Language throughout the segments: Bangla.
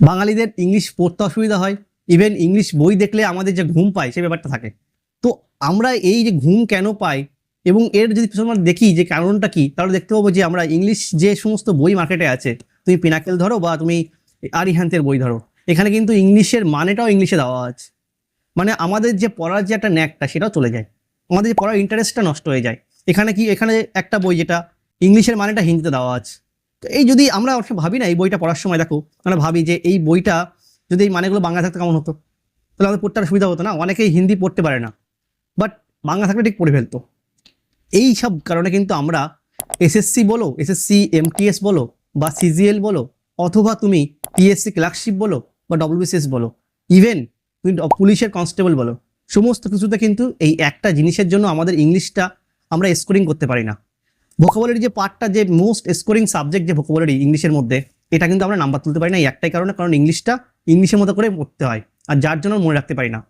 বাঙালিদের ইংলিশ পড়তে অসুবিধা হয় ইভেন ইংলিশ বই দেখলে আমাদের যে ঘুম পায় সে ব্যাপারটা থাকে। তো আমরা এই যে ঘুম কেন পাই এবং এর যদি আমরা দেখি যে কারণটা কি, তাহলে দেখতে পাবো যে আমরা ইংলিশ যে সমস্ত বই মার্কেটে আছে, তুমি পিনাকেল ধরো বা তুমি আরিহান্তের বই ধরো, এখানে কিন্তু ইংলিশের মানেটাও ইংলিশে দেওয়া আছে। মানে আমাদের যে পড়ার যে একটা ন্যাকটা সেটাও চলে যায়। আমাদের যে পড়ার ইন্টারেস্টটা নষ্ট হয়ে যায়। এখানে কি, এখানে একটা বই যেটা ইংলিশের মানেটা হিন্দিতে দেওয়া আছে। তো এই যদি আমরা অবশ্য ভাবি না এই বইটা পড়ার সময়, দেখো, আমরা ভাবি যে এই বইটা যদি এই মানেগুলো বাংলা থাকতে কেমন হতো? তাহলে আমাদের পড়তে আর সুবিধা হতো না। অনেকেই হিন্দি পড়তে পারে না। বাট বাংলা থাকলে ঠিক পড়ে ফেলতো। এই সব কারণে কিন্তু আমরা এসএসসি বলো এসএসসি এমটিএস বলো, বা সিজিএল বলো, অথবা তুমি পিএসসি ক্লার্কশিপ বলো, বা ডব্লিউবিসিএস বলো ইভেন তুমি পুলিশের কনস্টেবল বলো, সমস্ত কিছুতে কিন্তু এই একটা জিনিসের জন্য আমাদের ইংলিশটা আমরা স্কোরিং করতে পারি না। ভোকাবুলারি যে পার্টটা যে মোস্ট স্কোরিং সাবজেক্ট যে ভোকাবুলারি ইংলিশের মধ্যে, এটা কিন্তু আমরা নাম্বার তুলতে পারি না একটাই কারণে, কারণ ইংলিশটা ইংলিশের মতো করে পড়তে হয়, আর যার জন্য মনে রাখতে পারি না।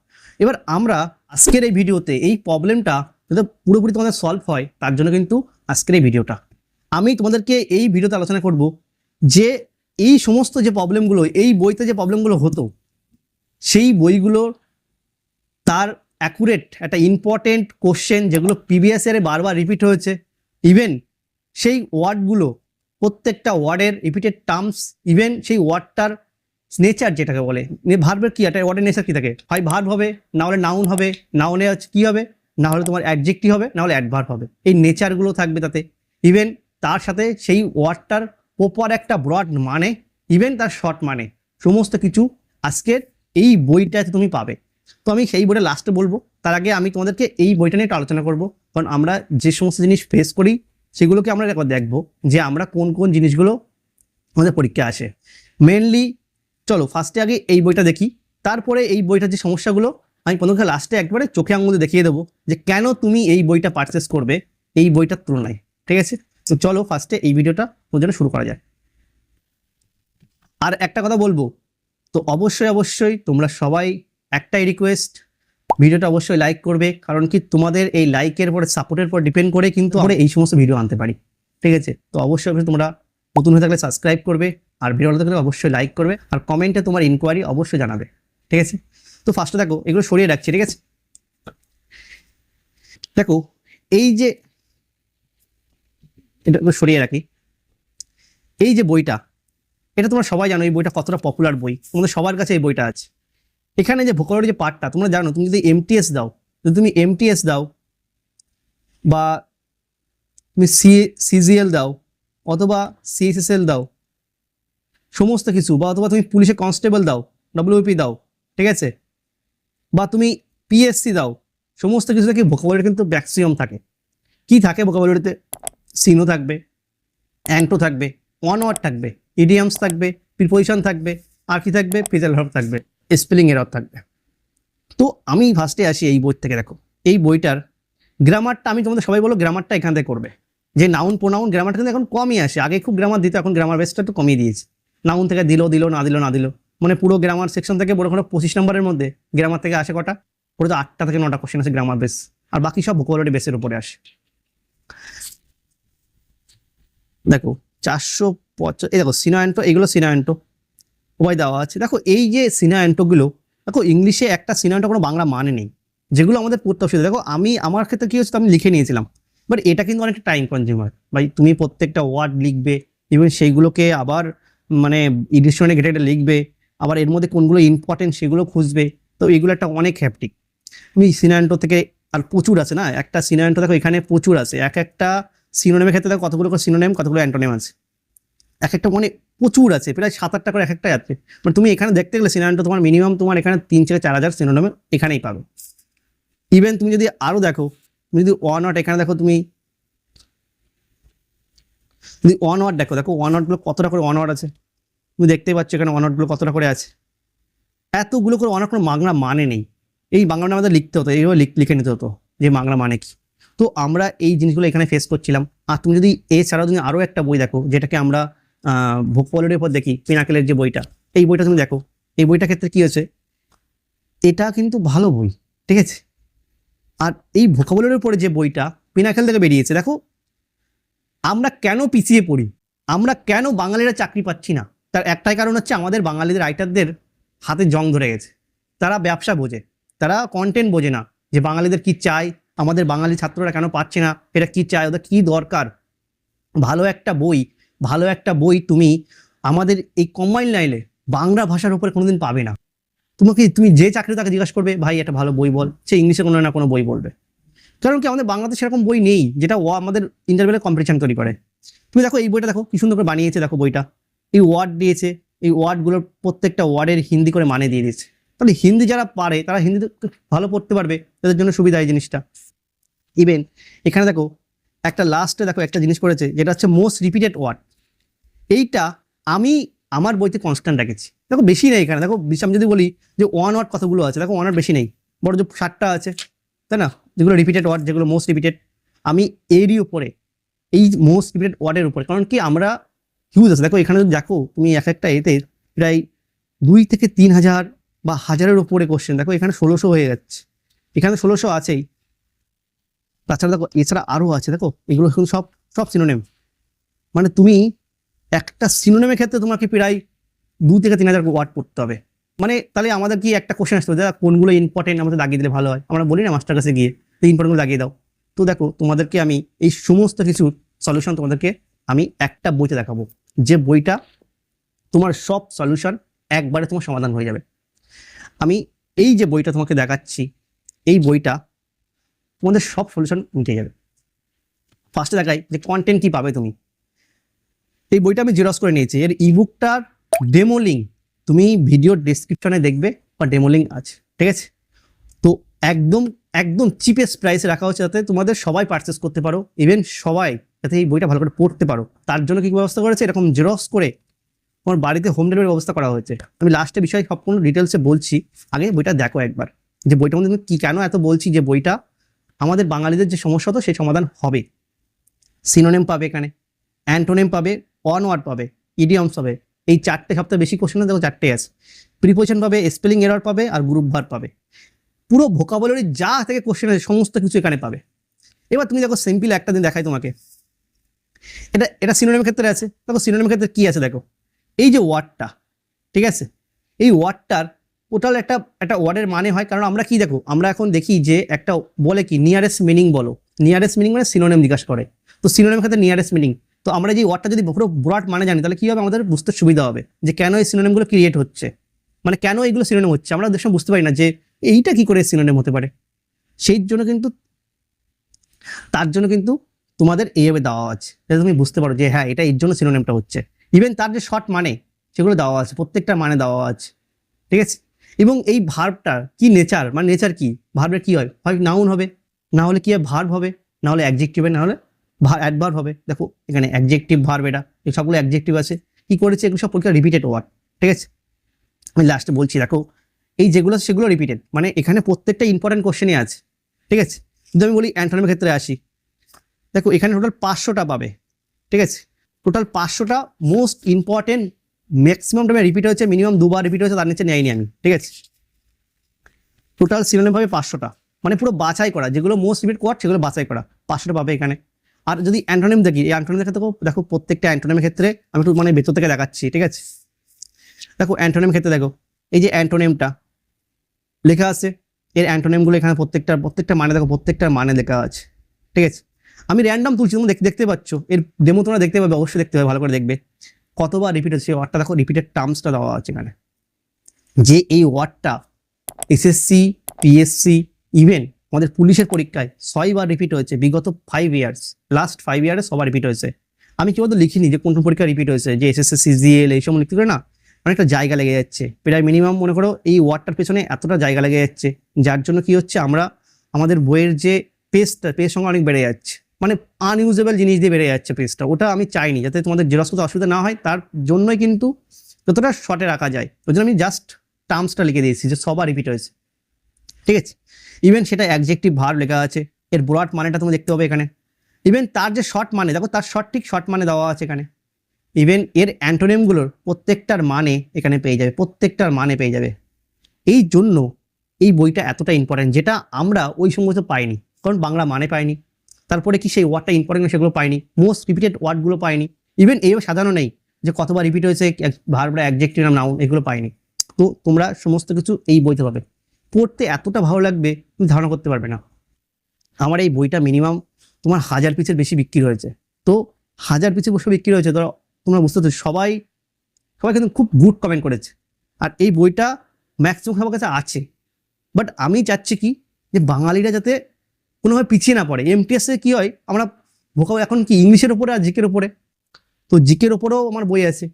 এবার আমরা আজকের এই ভিডিওতে এই প্রবলেমটা যাতে পুরোপুরি তোমাদের সলভ হয়, তার জন্য কিন্তু আজকের এই ভিডিওটা। আমি তোমাদেরকে এই ভিডিওতে আলোচনা করব যে এই সমস্ত যে প্রবলেমগুলো এই বইতে যে প্রবলেমগুলো হতো, সেই বইগুলোর তার অ্যাকুরেট একটা ইম্পর্টেন্ট কোশ্চেন যেগুলো প্রিভিয়াস বারবার রিপিট হয়েছে ইভেন সেই ওয়ার্ডগুলো, প্রত্যেকটা ওয়ার্ডের রিপিটেড টার্মস ইভেন সেই ওয়ার্ডটার নেচার যেটাকে বলে ভার্বের কী একটা, ওয়ার্ডের নেচার কী থাকে? হয় ভার্ব হবে, না হলে নাউন হবে নাউনে হচ্ছে কী হবে? না হলে তোমার অ্যাডজেক্টিভ হবে, না হলে অ্যাডভার্ব হবে। এই নেচারগুলো থাকবে তাতে। ইভেন তার সাথে সেই ওয়ার্ডটার প্রপার একটা ব্রড মানে ইভেন তার শর্ট মানে। সমস্ত কিছু আজকের এই বইটাতে তুমি পাবে। তো আমি সেই বইটা লাস্টে বলব। তার আগে আমি তোমাদেরকে এই বইটা নিয়ে আলোচনা করব। কারণ আমরা যে সমস্ত জিনিস ফেস করি, সেগুলোকে আমরা একবার দেখব যে আমরা কোন কোন জিনিসগুলো আমাদের পরীক্ষা আসে। মেনলি চলো ফার্স্টে আগে এই বইটা দেখি। তারপরে এই বইটার যে সমস্যাগুলো, আমি প্রথমে লাস্টে একবারে চোখে আঙুলে দেখিয়ে দেবো যে কেন তুমি এই বইটা পারচেস করবে এই বইটার তুলনায়। ঠিক আছে? তো চলো ফার্স্টে এই ভিডিওটা জন্য শুরু করা যায় আর একটা কথা বলব, তো অবশ্যই অবশ্যই তোমরা সবাই একটাই রিকোয়েস্ট ভিডিওটা অবশ্যই লাইক করবে, কারণ কি তোমাদের এই লাইকের পরে সাপোর্টের পর ডিপেন্ড করে কিন্তু আমরা এই সমস্ত ভিডিও আনতে পারি। ঠিক আছে? তো অবশ্যই অবশ্যই তোমরা নতুন হয়ে থাকলে সাবস্ক্রাইব করবে, আর ভিডিও ভালো থাকলে অবশ্যই লাইক করবে, আর কমেন্টে তোমার ইনকোয়ারি অবশ্যই জানাবে। ঠিক আছে? তো ফার্স্টে দেখো, এগুলো সরিয়ে রাখছি, ঠিক আছে? দেখো, এই যে, এটা সরিয়ে রাখি। এই যে বইটা, এটা তোমরা সবাই জানো, এই বইটা কতটা পপুলার বই? তোমাদের সবার কাছে এই বইটা আছে। এখানে যে ভোকাবুলারি যে পার্টটা, তোমরা জানো, তুমি যদি এমটিএস দাও, যদি তুমি এমটিএস দাও, বা তুমি সি সিজিএল দাও, অথবা সিএসএসএল দাও, সমস্ত কিছু, বা অথবা তুমি পুলিশে কনস্টেবল দাও ডব্লিউপি দাও, ঠিক আছে? বা তুমি পিএসসি দাও, সমস্ত কিছু থেকে ভোকাবুলারি কিন্তু ম্যাক্সিমাম থাকে। কি থাকে ভোকাবুলারিতে সিনো থাকবে অ্যাংটো থাকবে ওয়ান ওয়ার্ড থাকবে ইডিয়ামস থাকবে প্রিপোজিশন থাকবে, আর কি থাকবে? ফিজাল ভার্ব থাকবে। স্পেলিং এরর থাকবে। তো আমি ফার্স্টে আসি এই বই থেকে, দেখো। এই বইটার গ্রামারটা আমি তোমাদের সবাই বলো গ্রামারটা এখান থেকে করবে। যে নাউন প্রোনাউন গ্রামারটা কিন্তু এখন কমই আসে। আগে খুব গ্রামার দিত, এখন গ্রামার বেসটা একটু কমিয়ে দিয়েছে। নাউন থেকে দিল দিল, না দিল না দিল। মানে পুরো গ্রামার সেকশন থেকে বড় কোনো পঁচিশ নম্বরের মধ্যে গ্রামার থেকে আসে কটা? পুরো তো আটটা থেকে নটা কোশ্চেন আছে গ্রামার বেস আর বাকি সব ভোকাবুলারি বেসের উপরে আসে। দেখো, চারশো পঞ্চাশ এই দেখো, সিনায়ন্টো, এগুলো সিনায়ন্টো। উভয় দেওয়া আছে। দেখো, এই যে সিনায়ন্টোগুলো দেখো, ইংলিশে একটা সিনায়ন্টো কোনো বাংলা মানে নেই। যেগুলো আমাদের পড়তে অসুবিধা দেখো, আমি, আমার ক্ষেত্রে কী হচ্ছে আমি লিখে নিয়েছিলাম। বাট এটা কিন্তু অনেকটা টাইম কনজিউমার ভাই, তুমি প্রত্যেকটা ওয়ার্ড লিখবে ইভেন সেইগুলোকে আবার মানে এডিশনে ঘেটে ঘেটে লিখবে, আবার এর মধ্যে কোনগুলো ইম্পর্টেন্ট সেগুলো খুঁজবে। তো এগুলো একটা অনেক হ্যাপটিক তুমি সিনায়ন্টো থেকে আর প্রচুর আছে না? একটা সিনায়ন্টো দেখো, এখানে প্রচুর আছে। এক একটা সিনোনেমের ক্ষেত্রে দেখো, কতগুলো সিনোনেম কতগুলো অ্যান্টোনেম আছে। এক একটা মানে প্রচুর আছে, প্রায় সাত আটটা করে এক একটা আছে মানে তুমি এখানে দেখতে গেলে সিনায়ন্টো তোমার মিনিমাম তোমার এখানে তিন থেকে চার হাজার সিনোনেমে এখানেই পাবে। ইভেন তুমি যদি আরও দেখো, তুমি যদি ওয়ান ওয়ার্ড এখানে দেখো তুমি, যদি ওয়ান ওয়ার্ড দেখো দেখো ওয়ান ওয়ার্ডগুলো কতটা করে ওয়ান ওয়ার্ড আছে? তুমি দেখতেই পাচ্ছ এখানে ওয়ান ওয়ার্ডগুলো কতটা করে আছে। এতগুলো করে অনেক কোনো বাংলা মানে নেই। এই বাংলাটা আমাদের লিখতে হতো, এইভাবে লিখে নিতে হতো যে বাংলা মানে কি। তো আমরা এই জিনিসগুলো এখানে ফেস করছিলাম। আর তুমি যদি এছাড়াও তুমি আরও একটা বই দেখো, যেটাকে আমরা ভোকাবুলারির উপর দেখি পিনাকেলের যে বইটা। এই বইটা তুমি দেখো। এই বইটার ক্ষেত্রে কী হয়েছে? এটা কিন্তু ভালো বই, ঠিক আছে? আর এই ভোকাবুলারির উপরে যে বইটা পিনাকেল থেকে বেরিয়েছে, দেখো? আমরা কেন পিছিয়ে পড়ি? আমরা কেন বাঙালিরা চাকরি পাচ্ছি না? তার একটাই কারণ হচ্ছে আমাদের বাঙালিদের রাইটারদের হাতে জং ধরে গেছে। তারা ব্যবসা বোঝে, তারা কন্টেন্ট বোঝে না যে বাঙালিদের কি চাই, আমাদের বাঙালি ছাত্ররা কেন পাচ্ছে না এটা কি চায়, ওদের কি দরকার? ভালো একটা বই ভালো একটা বই তুমি আমাদের এই কম্বাইন লাইনে বাংলা ভাষার উপরে কোনোদিন পাবে না। তোমাকে, তুমি যে চাকরি তাকে জিজ্ঞাসা করবে, ভাই, একটা ভালো বই বল। সে ইংলিশে কোনো না কোনো বই বলবে। কারণ কি, আমাদের বাংলাতে সেরকম বই নেই, যেটা ও আমাদের ইন্টারভিউলে কম্পিটিশন তৈরি করে। তুমি দেখো, এই বইটা দেখো, কি সুন্দর করে বানিয়েছে দেখো বইটা। এই ওয়ার্ড দিয়েছে, এই ওয়ার্ডগুলোর প্রত্যেকটা ওয়ার্ডের হিন্দি করে মানে দিয়ে দিয়েছে। তাহলে হিন্দি যারা পারে, তারা হিন্দি ভালো পড়তে পারবে, তাদের জন্য সুবিধা এই জিনিসটা। ইভেন এখানে দেখো, একটা লাস্টে দেখো একটা জিনিস করেছে, যেটা হচ্ছে মোস্ট রিপিটেড ওয়ার্ড এইটা আমি আমার বইতে কনস্ট্যান্ট রেখেছি। দেখো বেশি নেই এখানে। দেখো বিশ- আমি যদি বলি যে ওয়ান ওয়ার্ড কতগুলো আছে? দেখো ওয়ান ওয়ার্ড বেশি নেই। বড় যে ষাটটা আছে, তাই না? যেগুলো রিপিটেড ওয়ার্ড যেগুলো মোস্ট রিপিটেড আমি এরই উপরে, এই মোস্ট রিপিটেড ওয়ার্ডের উপরে। কারণ কি আমরা হিউজ আছে। দেখো এখানে যদি দেখো, তুমি এক একটা এতে প্রায় দুই থেকে তিন হাজার বা হাজারের উপরে কোশ্চেন দেখো এখানে ষোলোশো হয়ে যাচ্ছে। এখানে ষোলোশো আছেই। তাছাড়া দেখো, এছাড়া আরও আছে। দেখো, এগুলো সব সব সিনোনেম মানে তুমি একটা সিনোনেমের ক্ষেত্রে তোমাকে প্রায় দু থেকে তিন হাজার ওয়ার্ড পড়তে হবে। মানে তাহলে আমাদের কি একটা কোশ্চেন আসতে হবে দাদা, কোনগুলো ইম্পর্টেন্ট আমাদের লাগিয়ে দিলে ভালো হয়? আমরা বলি না মাস্টার কাছে গিয়ে ইম্পর্টেন্টগুলো লাগিয়ে দাও। তো দেখো, তোমাদেরকে আমি এই সমস্ত কিছু সলিউশন তোমাদেরকে আমি একটা বইতে দেখাবো, যে বইটা তোমার সব সলিউশন একবারে তোমার সমাধান হয়ে যাবে। আমি এই যে বইটা তোমাকে দেখাচ্ছি, এই বইটা তোমাদের সব সলিউশন মিটে যাবে। ফার্স্টে দেখাই যে কন্টেন্ট কি পাবে তুমি। এই বইটা আমি জেরক্স করে নিয়েছি। এর ইবুকটার ডেমো লিঙ্ক তুমি ভিডিওর ডেসক্রিপশনে দেখবে বা ডেমো লিঙ্ক আছে, ঠিক আছে? তো একদম একদম চিপেস্ট প্রাইসে রাখা হচ্ছে যাতে তোমাদের সবাই পারচেস করতে পারো ইভেন সবাই যাতে এই বইটা ভালো করে পড়তে পারো। তার জন্য কী ব্যবস্থা করেছে? এরকম জেরক্স করে তোমার বাড়িতে হোম ডেলিভারি ব্যবস্থা করা হয়েছে। আমি লাস্টে বিষয়ে সম্পূর্ণ ডিটেলসে বলছি। আগে বইটা দেখো একবার, যে বইটার মধ্যে আমি কি, কেন এত বলছি যে বইটা আমাদের বাঙালিদের যে সমস্যা তো সেই সমাধান হবে। সিনোনেম পাবে এখানে অ্যান্টোনেম পাবে অন ওয়ার্ড পাবে ইডিয়মস পাবে, এই চারটে সবথেকে বেশি কোশ্চেন দেখো চারটে আছে। প্রিপোজিশন পাবে স্পেলিং এরর পাবে আর গ্রুপ ভার পাবে। পুরো ভোকাবুলারি যা থেকে কোশ্চেন আছে সমস্ত কিছু এখানে পাবে। এবার তুমি দেখো সিম্পল একটা দিন দেখাই তোমাকে। এটা এটা সিনোনিমের ক্ষেত্রে আছে, দেখো সিনোনিমের ক্ষেত্রে কি আছে দেখো। এই যে ওয়ার্ডটা ঠিক আছে? এই ওয়ার্ডটার টোটাল একটা একটা ওয়ার্ডের মানে হয়, কারণ আমরা কি দেখো, আমরা এখন দেখি যে একটা বলে কি নিয়ারেস্ট মিনিং বলো। নিয়ারেস্ট মিনিং মানে সিনোনেম জিজ্ঞাসা করে। তো সিনোনেমের ক্ষেত্রে নিয়ারেস্ট মিনিং তো আমরা যে ওয়ার্ডটা যদি পুরো ব্রড মানে জানি, তাহলে কি হবে? আমাদের বুঝতে সুবিধা হবে যে কেন এই সিনোনেমগুলো ক্রিয়েট হচ্ছে। মানে কেন এইগুলো সিনোনেম হচ্ছে? আমরা দেশে বুঝতে পারি না যে এইটা কি করে সিনোনেম হতে পারে। সেই জন্য কিন্তু, তার জন্য কিন্তু তোমাদের এইভাবে দেওয়া আছে। যাতে তুমি বুঝতে পারো যে হ্যাঁ এটা এর জন্য সিনোনেমটা হচ্ছে। ইভেন তার যে শর্ট মানে সেগুলো দেওয়া আছে, প্রত্যেকটা মানে দেওয়া আছে। ঠিক আছে? এবং এই ভার্বটার কি নেচার মানে নেচার কি? ভার্বের কি হয়? হয় নাউন হবে। না হলে কি ভার্ব হবে। না হলে অ্যাডজেক্টিভ না হলে অ্যাডভার্ব হবে। দেখো, এখানে অ্যাডজেক্টিভ ভার্ব এটা, এই সবগুলো অ্যাডজেক্টিভ আছে। কি করেছে? এগুলো সব পরীক্ষা রিপিটেড ওয়ার্ড ঠিক আছে? আমি লাস্টে বলছি, দেখো, এই যেগুলো, সেগুলো রিপিটেড মানে এখানে প্রত্যেকটা ইম্পর্টেন্ট কোশ্চেনই আছে, ঠিক আছে? যদি আমি বলি অ্যান্টনের ক্ষেত্রে আসি, দেখো, এখানে টোটাল পাঁচশোটা পাবে, ঠিক আছে? টোটাল পাঁচশোটা মোস্ট ইম্পর্টেন্ট ম্যাক্সিমাম টাইমে রিপিট হয়েছে মিনিমাম দুবার রিপিট হয়েছে, তার নিচে নেয়নি আমি, ঠিক আছে? টোটাল সিনোনিম পাবে পাঁচশোটা মানে পুরো বাছাই করা, যেগুলো মোস্ট রিপিট কোয়ার্ড সেগুলো বাছাই করা, পাঁচশোটা পাবে এখানে। আর যদি অ্যান্টোনিম দেখি, এই অ্যান্টোনিমের ক্ষেত্রে দেখো দেখো প্রত্যেকটা অ্যান্টোনিমের ক্ষেত্রে আমি একটু মানে ভেতর থেকে দেখাচ্ছি, ঠিক আছে? দেখো অ্যান্টোনিম ক্ষেত্রে দেখো, এই যে অ্যান্টোনিমটা, লেখা আছে, এর অ্যান্টোনিমগুলো এখানে প্রত্যেকটা প্রত্যেকটা মানে দেখো প্রত্যেকটার মানে লেখা আছে, ঠিক আছে? আমি র্যান্ডম তুলছি দেখ- দেখতে পাচ্ছ, এর ডেমো তোমরা দেখতে পাবে, অবশ্যই দেখতে পাবে, ভালো করে দেখবে। কতবার রিপিট হচ্ছে ওয়ার্ডটা দেখো রিপিটেড টার্মসটা দেওয়া আছে এখানে। যে এই ওয়ার্ডটা এসএসসি পিএসসি ইভেন আমাদের পুলিশের পরীক্ষায় ছয়বার রিপিট হয়েছে, বিগত ফাইভ ইয়ার্স লাস্ট ফাইভ ইয়ারে সবার রিপিট হয়েছে। আমি কি বলতো লিখিনি যে কোন কোন পরীক্ষা রিপিট হয়েছে, যে এস এসএসসি সিজিএল এইসব লিখতে করে না, অনেকটা জায়গা লেগে যাচ্ছে। প্রায় মিনিমাম মনে করো এই ওয়ার্ডটার পেছনে এতটা জায়গা লেগে যাচ্ছে, যার জন্য কি হচ্ছে আমরা আমাদের বইয়ের যে পেজটা পেজ সংখ্যা অনেক বেড়ে যাচ্ছে। মানে আনইউজেবল জিনিস দিয়ে বেড়ে যাচ্ছে পেজটা ওটা আমি চাইনি যাতে তোমাদের জেরক্স করতে অসুবিধা না হয়, তার জন্যই কিন্তু যতটা শর্টে রাখা যায়, ওই জন্য আমি জাস্ট টার্মসটা লিখে দিয়েছি যে সবার রিপিট হয়েছে। ঠিক আছে? ইভেন সেটা অ্যাডজেক্টিভ ভার লেখা আছে, এর ব্রড মানেটা তুমি দেখতে পাবে এখানে। ইভেন তার যে শর্ট মানে দেখো তার শর্ট ঠিক শর্ট মানে দেওয়া আছে এখানে। ইভেন এর অ্যান্টোনিমগুলোর প্রত্যেকটার মানে এখানে পেয়ে যাবে, প্রত্যেকটার মানে পেয়ে যাবে। এই জন্য এই বইটা এতটা ইম্পর্টেন্ট যেটা আমরা ওই সমস্ত পাইনি, কারণ বাংলা মানে পাইনি। তারপরে কি সেই ওয়ার্ডটা ইম্পর্টেন্ট সেগুলো পাইনি মোস্ট রিপিটেড ওয়ার্ডগুলো পাইনি। ইভেন এইভাবে সাধারণ নেই, যে কতবার রিপিট হয়েছে ভার্বরা অ্যাডজেক্টিভ নাম নাউন এগুলো পাইনি। তো তোমরা সমস্ত কিছু এই বইতে পাবে। পড়তে এতটা ভালো লাগবে, তুমি ধারণা করতে পারবে না। আমার এই বইটা মিনিমাম তোমার হাজার পিসের বেশি বিক্রি হয়েছে। তো হাজার পিসের বসে বিক্রি হয়েছে ধরো তোমরা বুঝতে পারছ, সবাই সবাই কিন্তু খুব গুড কমেন্ট করেছে। আর এই বইটা ম্যাক্সিমাম সবার কাছে আছে। বাট আমি চাচ্ছি কি, যে বাঙালিরা যাতে কোনোভাবে পিছিয়ে না পড়ে। এমটিএসে কি হয়, আমরা ভোকাব এখন কি ইংলিশের ওপরে আর জিকের ওপরে তো জিকের ওপরেও আমার বই আছে।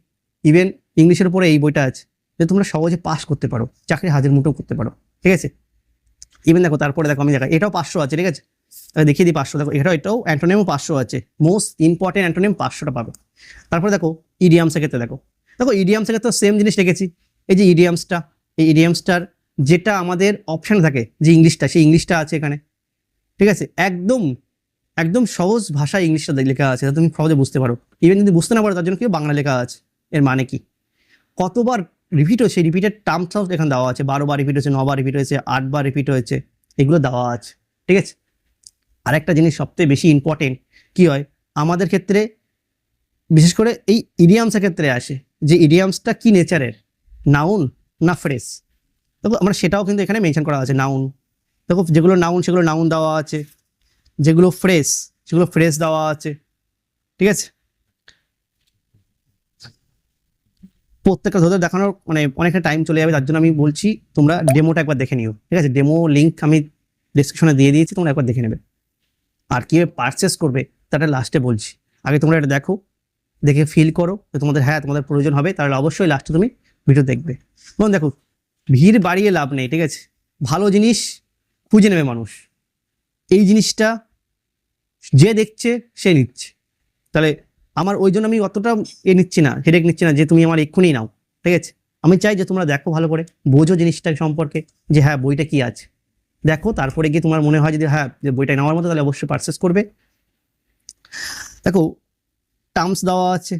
ইভেন ইংলিশের ওপরে এই বইটা আছে। যে তোমরা সহজে পাস করতে পারো চাকরি হাজির মুঠো করতে পারো। ঠিক আছে? ইভেন দেখো, তারপরে দেখো আমি দেখা, এটাও পাঁচশো আছে, ঠিক আছে? দেখিয়ে দিই পাঁচশো, দেখো, এটাও এটাও অ্যান্টোনিমও পাঁচশো আছে। মোস্ট ইম্পর্টেন্ট অ্যান্টোনিম পাঁচশোটা পাবে। তারপরে দেখো ইডিয়ামসের ক্ষেত্রে দেখো। দেখো ইডিয়ামসের ক্ষেত্রে সেম জিনিস রেখেছি এই যে ইডিয়ামসটা এই ইডিয়ামসটার যেটা আমাদের অপশান থাকে, যে ইংলিশটা, সেই ইংলিশটা আছে এখানে। ঠিক আছে? একদম একদম সহজ ভাষায় ইংলিশটা লেখা আছে তুমি সহজে বুঝতে পারো। ইভেন যদি বুঝতে না পারো, তার জন্য কি? বাংলা লেখা আছে। এর মানে কি? কতবার রিপিট হয়েছে রিপিটের টার্মসটাও এখানে দেওয়া আছে। বারো বার রিপিট হয়েছে নবার রিপিট হয়েছে আটবার রিপিট হয়েছে, এগুলো দেওয়া আছে। ঠিক আছে? আরেকটা জিনিস সবথেকে বেশি ইম্পর্টেন্ট কি হয়? আমাদের ক্ষেত্রে, বিশেষ করে এই ইডিয়ামসের ক্ষেত্রে আসে, যে ইডিয়ামসটা কি নেচারের নাউন না ফ্রেশ দেখো, আমরা সেটাও কিন্তু এখানে মেনশন করা আছে নাউন দেখো, যেগুলো নাউন সেগুলো নাউন দেওয়া আছে, যেগুলো ফ্রেশ সেগুলো ফ্রেশ দেওয়া আছে। ঠিক আছে? প্রত্যেকটা ধরে দেখানোর মানে অনেকটা টাইম চলে যাবে, তার জন্য আমি বলছি তোমরা ডেমোটা একবার দেখে নিও। ঠিক আছে? ডেমো লিঙ্ক আমি ডিসক্রিপশনে দিয়ে দিয়েছি, তোমরা একবার দেখে নেবে। আর কীভাবে পারচেস করবে তাটা লাস্টে বলছি। আগে তোমরা এটা দেখো, দেখে ফিল করো তোমাদের হ্যাঁ তোমাদের প্রয়োজন হবে, তাহলে অবশ্যই লাস্টে তুমি ভিডিও দেখবে। এবং দেখো, ভিড় বাড়িয়ে লাভ নেই, ঠিক আছে? ভালো জিনিস খুঁজে নেবে মানুষ। এই জিনিসটা যে দেখছে, সে নিচ্ছে। তাহলে আমার ওই জন্য আমি অতটা এ নিচ্ছি না হেডেক নিচ্ছি না যে তুমি আমার এক্ষুনি নাও, ঠিক আছে? আমি চাই যে তোমরা দেখো ভালো করে, বোঝো জিনিসটা সম্পর্কে যে হ্যাঁ বইটা কি আছে। দেখো, তারপরে গিয়ে তোমার মনে হয় যদি হ্যাঁ যে বইটা নেওয়ার মতো, তাহলে অবশ্যই পারচেস করবে। দেখো টার্মস দেওয়া আছে,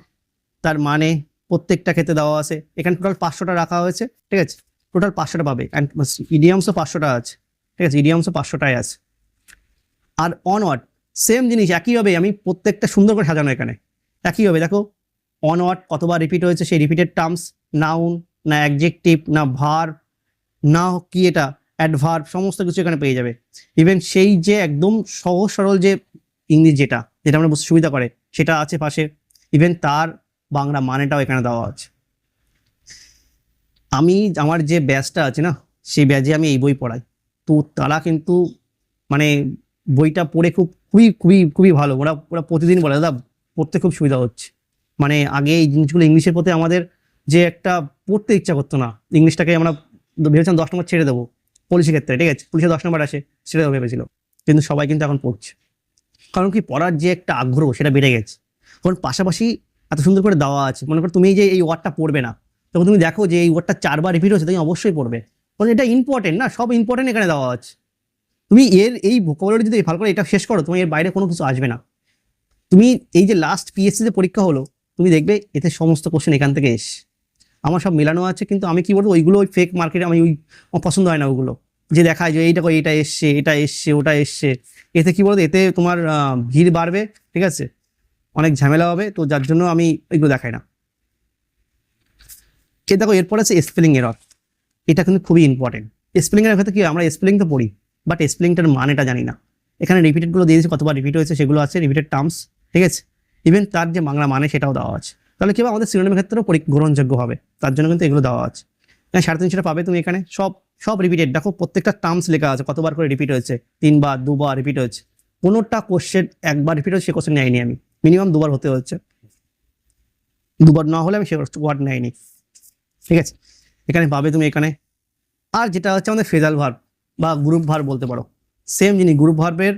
তার মানে প্রত্যেকটা ক্ষেত্রে দেওয়া আছে। এখানে টোটাল পাঁচশোটা রাখা হয়েছে, ঠিক আছে? টোটাল পাঁচশোটা পাবে অ্যান্ড ইডিয়ামসও পাঁচশোটা আছে, ঠিক আছে? ইডিয়ামসও পাঁচশোটাই আছে। আর অনওয়ার্ড সেম জিনিস, একইভাবে আমি প্রত্যেকটা সুন্দর করে সাজানো এখানে। একইভাবে দেখো অনওয়ার্ড কতবার রিপিট হয়েছে, সেই রিপিটেড টার্মস নাউন না অ্যাডজেক্টিভ না ভার না কি এটা? অ্যাডভার্ব সমস্ত কিছু এখানে পেয়ে যাবে। ইভেন সেই যে একদম সহজ সরল যে ইংলিশ যেটা যেটা আমরা বুঝতে সুবিধা করে, সেটা আছে পাশে। ইভেন তার বাংলা মানেটাও এখানে দেওয়া আছে। আমি, আমার যে ব্যাচটা আছে না, সেই ব্যাচে আমি এই বই পড়াই। তো তারা কিন্তু মানে বইটা পড়ে খুব, খুবই খুবই খুবই ভালো। ওরা ওরা প্রতিদিন বলে, দাদা পড়তে খুব সুবিধা হচ্ছে। মানে আগে এই জিনিসগুলো ইংলিশের প্রতি আমাদের যে একটা পড়তে ইচ্ছা করতো না, ইংলিশটাকে আমরা ভেবেছিলাম দশ নম্বর ছেড়ে দেবো পুলিশের ক্ষেত্রে, ঠিক আছে? পুলিশে দশ নম্বর আসে দেবো ভেবেছিল। কিন্তু সবাই কিন্তু এখন পড়ছে। কারণ কি পড়ার যে একটা আগ্রহ, সেটা বেড়ে গেছে। কারণ পাশাপাশি এত সুন্দর করে দেওয়া আছে। মনে করো তুমি যে এই ওয়ার্ডটা পড়বে না, তখন তুমি দেখো যে এই ওয়ার্ডটা চারবার রিপিট হচ্ছে, তুমি অবশ্যই পড়বে। কারণ এটা ইম্পর্টেন্ট না, সব ইম্পর্টেন্ট এখানে দেওয়া আছে। তুমি এর এই ভোকাবুলারি যদি ভালো করে, এটা শেষ করো তুমি এর বাইরে কোনো কিছু আসবে না। তুমি এই যে লাস্ট পিএসসিতে পরীক্ষা হলো, তুমি দেখবে এতে সমস্ত কোশ্চেন এখান থেকে এস। আমার সব মেলানো আছে, কিন্তু আমি কি বলব, ওইগুলো ওই ফেক মার্কেটে আমি ওই পছন্দ হয় না ওগুলো। যে দেখায় যে এইটা এটা এসছে এটা এসছে, ওটা এসছে। এতে কি বলতো, এতে তোমার ভিড় বাড়বে, ঠিক আছে? অনেক ঝামেলা হবে, তো যার জন্য আমি এগুলো দেখাই না। এ দেখো, এরপর আছে স্পেলিং এরর এটা কিন্তু খুবই ইম্পর্টেন্ট স্পেলিং এর ক্ষেত্রে কি আমরা স্পেলিং তো পড়ি বাট স্পেলিংটার মানেটা জানি না। এখানে রিপিটেডগুলো দিয়ে দিয়েছে, কতবার রিপিট হয়েছে সেগুলো আছে রিপিটেড টার্মস ঠিক আছে? ইভেন তার যে বাংলা মানে সেটাও দেওয়া আছে। তাহলে কি হবে, আমাদের সিনোনিমের ক্ষেত্রেও গ্রহণযোগ্য হবে। তার জন্য কিন্তু এগুলো দেওয়া আছে। এখানে সাড়ে তিনশোটা পাবে তুমি এখানে। সব সব রিপিটেড দেখো প্রত্যেকটা টার্মস লেখা আছে। কতবার করে রিপিট হয়েছে? তিনবার দুবার রিপিট হয়েছে। কোনোটা কোশ্চেন একবার রিপিট হচ্ছে সে কোশ্চেন নেয়নি আমি। মিনিমাম দুবার হতে হচ্ছে। দুবার না হলে আমি সে ওয়ার্ড নেয়নি। ঠিক আছে? এখানে পাবে তুমি এখানে। আর যেটা হচ্ছে আমাদের ফেজাল ভার্ব বা গ্রুপ ভার্ব বলতে পারো। সেম জিনিস গ্রুপ ভার্বের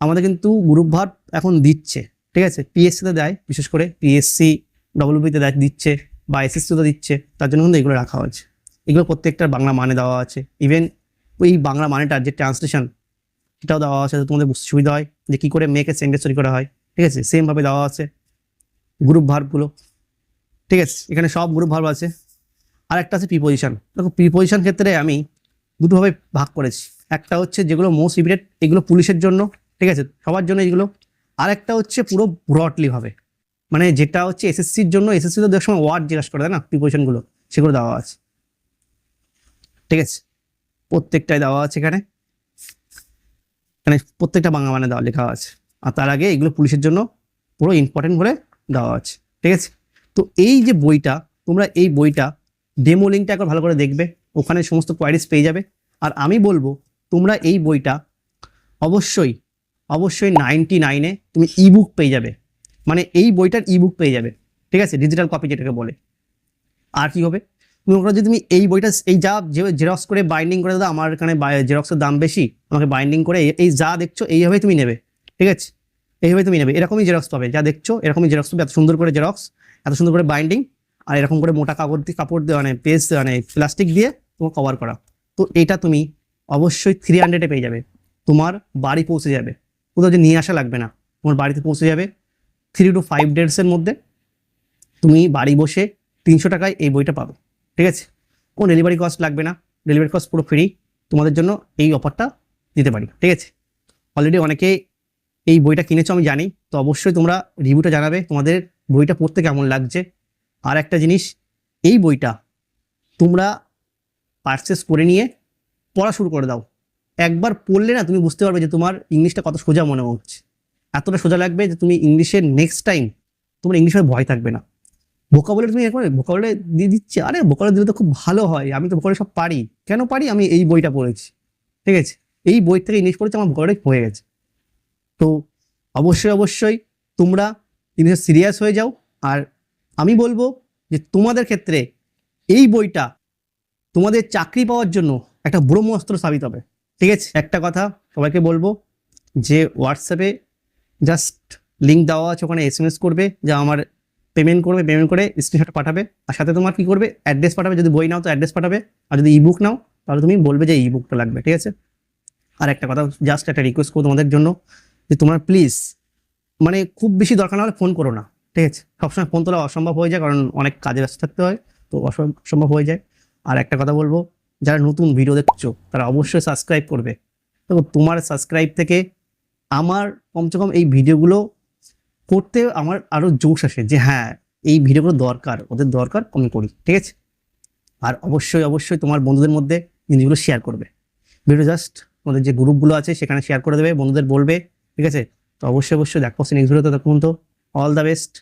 আমাদের কিন্তু গ্রুপ ভার্ব এখন দিচ্ছে। ঠিক আছে? পিএসসিতে দেয়, বিশেষ করে পিএসসি ডব্লিউবিতে দেয়, দিচ্ছে, বা এসএসসিতে দিচ্ছে, তার জন্য কিন্তু এগুলো রাখা হয়েছে। এগুলো প্রত্যেকটার বাংলা মানে দেওয়া আছে। ইভেন ওই বাংলা মানেটার যে ট্রান্সলেশন সেটাও দেওয়া আছে তোমাদের বুঝতে সুবিধা হয় যে কী করে মেয়েকে সেন্টেন্স তৈরি করা হয়। ঠিক আছে? সেমভাবে দেওয়া আছে গ্রুপ ভার্বগুলো ঠিক আছে? এখানে সব গ্রুপ ভার্ব আছে। আর একটা আছে প্রিপোজিশন দেখো প্রিপোজিশন ক্ষেত্রে আমি দুটোভাবে ভাগ করেছি। একটা হচ্ছে যেগুলো মোস্ট রিপিটেড এগুলো পুলিশের জন্য, ঠিক আছে? সবার জন্য এগুলো আর একটা হচ্ছে পুরো ব্রডলি ভাবে। মানে যেটা হচ্ছে এসএসসির জন্য এসএসসি তো দেওয়ার সময় ওয়ার্ড জিজ্ঞাসা করে, তাই না? প্রিপোজিশনগুলো সেগুলো দেওয়া আছে। ঠিক আছে? প্রত্যেকটাই দেওয়া আছে এখানে। মানে প্রত্যেকটা বাংলা মানে দেওয়া, লেখা আছে। আর তার আগে এগুলো পুলিশের জন্য পুরো ইম্পর্টেন্ট বলে দেওয়া আছে। ঠিক আছে? তো এই যে বইটা, তোমরা এই বইটা ডেমো লিঙ্কটা একবার ভালো করে দেখবে, ওখানে সমস্ত কোয়ারিজ পেয়ে যাবে। আর আমি বলব, তোমরা এই বইটা অবশ্যই অবশ্যই নাইনটি নাইনে তুমি ইবুক পেয়ে যাবে। মানে এই বইটার ইবুক পেয়ে যাবে। ঠিক আছে? ডিজিটাল কপি যেটাকে বলে। আর কি হবে? তুমি ওখানে যদি তুমি এই বইটা, এই যা জেরক্স করে বাইন্ডিং করে দাও, আমার এখানে জেরক্সের দাম বেশি, আমাকে বাইন্ডিং করে এই- এই যা দেখছ এইভাবেই তুমি নেবে। ঠিক আছে? এইভাবে তুমি নেবে। এরকমই জেরক্স পাবে। যা দেখছ, এরকমই জেরক্স পাবে। এত সুন্দর করে জেরক্স এত সুন্দর করে বাইন্ডিং আর এরকম করে মোটা কাপড় দিয়ে কাপড় দিয়ে মানে পেজ মানে প্লাস্টিক দিয়ে তোমার কভার করা। তো এটা তুমি অবশ্যই থ্রি হান্ড্রেডে পেয়ে যাবে। তোমার বাড়ি পৌঁছে যাবে। কোথাও যে নিয়ে আসা লাগবে না। তোমার বাড়িতে পৌঁছে যাবে। থ্রি টু ফাইভ ডেটসের মধ্যে তুমি বাড়ি বসে তিনশো টাকায় এই বইটা পাবে। ঠিক আছে? কোনো ডেলিভারি কস্ট লাগবে না। ডেলিভারি কস্ট পুরো ফ্রি তোমাদের জন্য এই অফারটা দিতে পারি। ঠিক আছে? অলরেডি অনেকে এই বইটা কিনেছো, আমি জানি। তো অবশ্যই তোমরা রিভিউটা জানাবে, তোমাদের বইটা পড়তে কেমন লাগছে। আর একটা জিনিস, এই বইটা তোমরা পারচেস করে নিয়ে পড়া শুরু করে দাও। একবার পড়লে না তুমি বুঝতে পারবে যে তোমার ইংলিশটা কত সোজা মনে হচ্ছে। এতটা সোজা লাগবে যে তুমি ইংলিশের নেক্সট টাইম তোমার ইংলিশের ভয় থাকবে না। ভোকাবলে তুমি একবার ভোকাবলে দিয়ে দিচ্ছে, আরে ভোকাবলে দিলে তো খুব ভালো হয়, আমি তো ভোকাবলে সব পারি। কেন পারি? আমি এই বইটা পড়েছি। ঠিক আছে? এই বই থেকে ইংলিশ পড়েছি, আমার ভোকাবলে হয়ে গেছে। তো অবশ্যই অবশ্যই তোমরা ইংলিশে সিরিয়াস হয়ে যাও। আর আমি বলব যে তোমাদের ক্ষেত্রে এই বইটা তোমাদের চাকরি পাওয়ার জন্য একটা ব্রহ্মাস্ত্র সাবিত হবে। ঠিক আছে? একটা কথা সবাইকে বলব যে হোয়াটসঅ্যাপে জাস্ট লিঙ্ক দেওয়া আছে, ওখানে এস এম এস করবে, যা আমার পেমেন্ট করবে পেমেন্ট করে স্ক্রিনশট পাঠাবে। আর সাথে তোমার কি করবে? অ্যাড্রেস পাঠাবে, যদি বই নাও তো অ্যাড্রেস পাঠাবে। আর যদি ইবুক নাও, তাহলে তুমি বলবে যে ইবুকটা লাগবে, ঠিক আছে? আর একটা কথা জাস্ট একটা রিকোয়েস্ট করব তোমাদের জন্য যে তোমরা প্লিজ মানে খুব বেশি দরকার না হলে ফোন করো না, ঠিক আছে? সবসময় ফোন তোলা অসম্ভব হয়ে যায়, কারণ অনেক কাজে ব্যস্ত থাকতে হয়, তো অসম- অসম্ভব হয়ে যায়। আর একটা কথা বলব যারা নতুন ভিডিও দেখছ, তারা অবশ্যই সাবস্ক্রাইব করবে। তো তোমার সাবস্ক্রাইব থেকে আমার কমসে কম এই ভিডিওগুলো করতে আমার আরও জোশ আসে যে হ্যাঁ এই ভিডিওগুলো দরকার, ওদের দরকার, আমি করি, ঠিক আছে? আর অবশ্যই অবশ্যই তোমার বন্ধুদের মধ্যে জিনিসগুলো শেয়ার করবে। ভিডিও জাস্ট আমাদের যে গ্রুপগুলো আছে, সেখানে শেয়ার করে দেবে, বন্ধুদের বলবে, ঠিক আছে? তো অবশ্যই অবশ্যই দেখো নেক্সট ভিডিওতে তখন তো অল দ্য বেস্ট